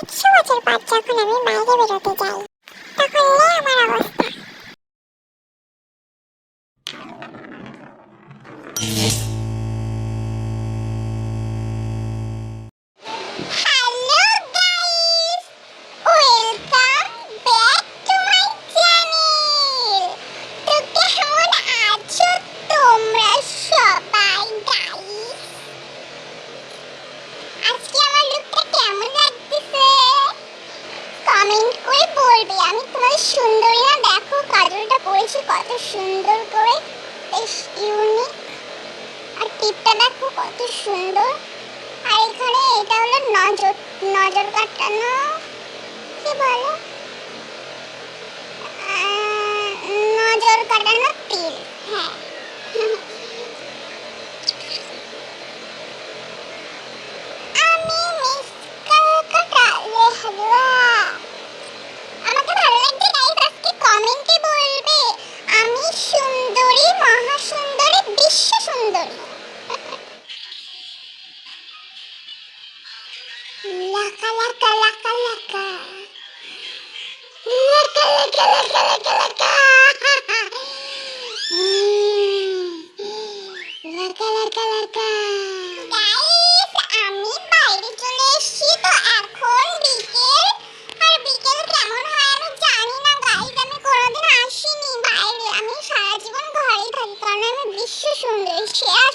একশো বছর পর যখন আমি বাইরে বেরোতে যাই তখন নে আমার অবস্থা। সুন্দরী। না দেখো, কাজলটা পরেছি কত সুন্দর করে। বেশ ইউনিক আর টিপটা দেখো কত সুন্দর। আর এখানে এটা হলো নজর নজর কাটানো। কি বলে? নজর কাটানো laka, laka, laka. Laka, laka, laka,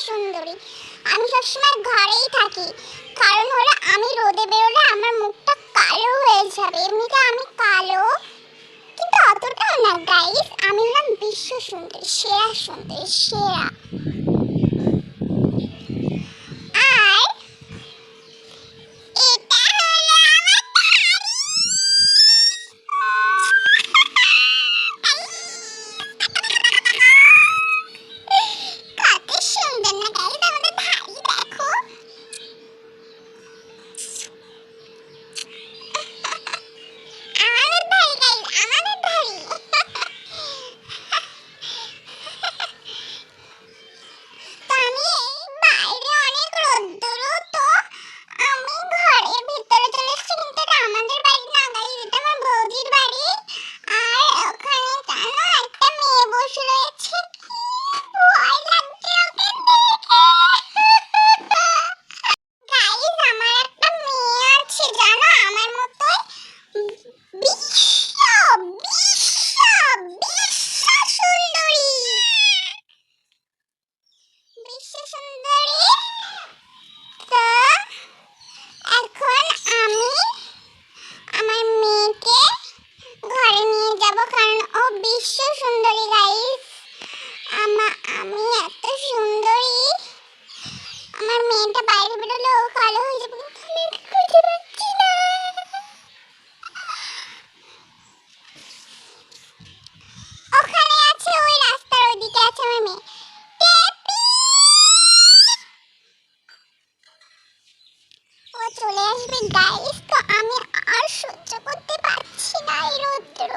সুন্দরী আমি সবসময় ঘরেই থাকি। কারণ হলো আমি রোদে বেরোলে আমার মুখটা কালো হয়ে যাবে। এমনিতে আমি কালো, কিন্তু অতটাও না গাইস আমি হলাম বিশ্ব সুন্দর, সেরা সুন্দর, সেরা। চলে আসবে গাইস তো আমি আর সহ্য করতে পারছি না এই রৌদ্র।